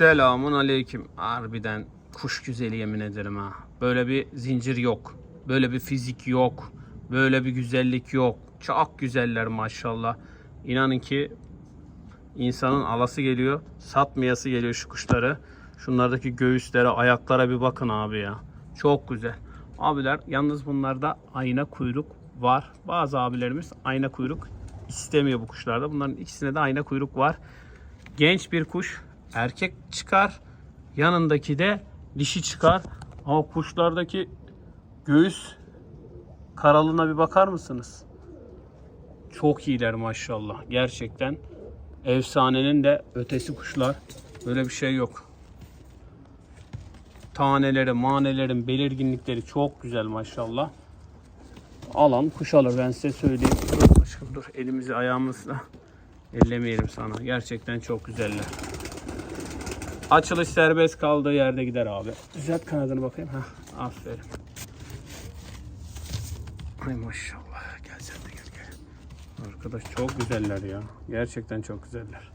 Selamun aleyküm. Harbiden kuş güzeli yemin ederim ha. Böyle bir zincir yok. Böyle bir fizik yok. Böyle bir güzellik yok. Çok güzeller maşallah. İnanın ki insanın alası geliyor. Satmayası geliyor şu kuşları. Şunlardaki göğüslere, ayaklara bir bakın abi ya. Çok güzel. Abiler yalnız bunlarda ayna kuyruk var. Bazı abilerimiz ayna kuyruk istemiyor bu kuşlarda. Bunların ikisine de ayna kuyruk var. Genç bir kuş erkek çıkar. Yanındaki de dişi çıkar. Ama kuşlardaki göğüs karalığına bir bakar mısınız? Çok iyiler maşallah. Gerçekten efsanenin de ötesi kuşlar. Böyle bir şey yok. Taneleri, manelerin belirginlikleri çok güzel maşallah. Alan kuş alır ben size söyleyeyim. Dur aşkım dur elimizi ayağımızla ellemeyelim sana. Gerçekten çok güzeller. Açılış serbest kaldığı yerde gider abi. Düzelt kanadını bakayım. Heh, aferin. Ay maşallah. Gel sen de gel gel. Arkadaş çok güzeller ya. Gerçekten çok güzeller.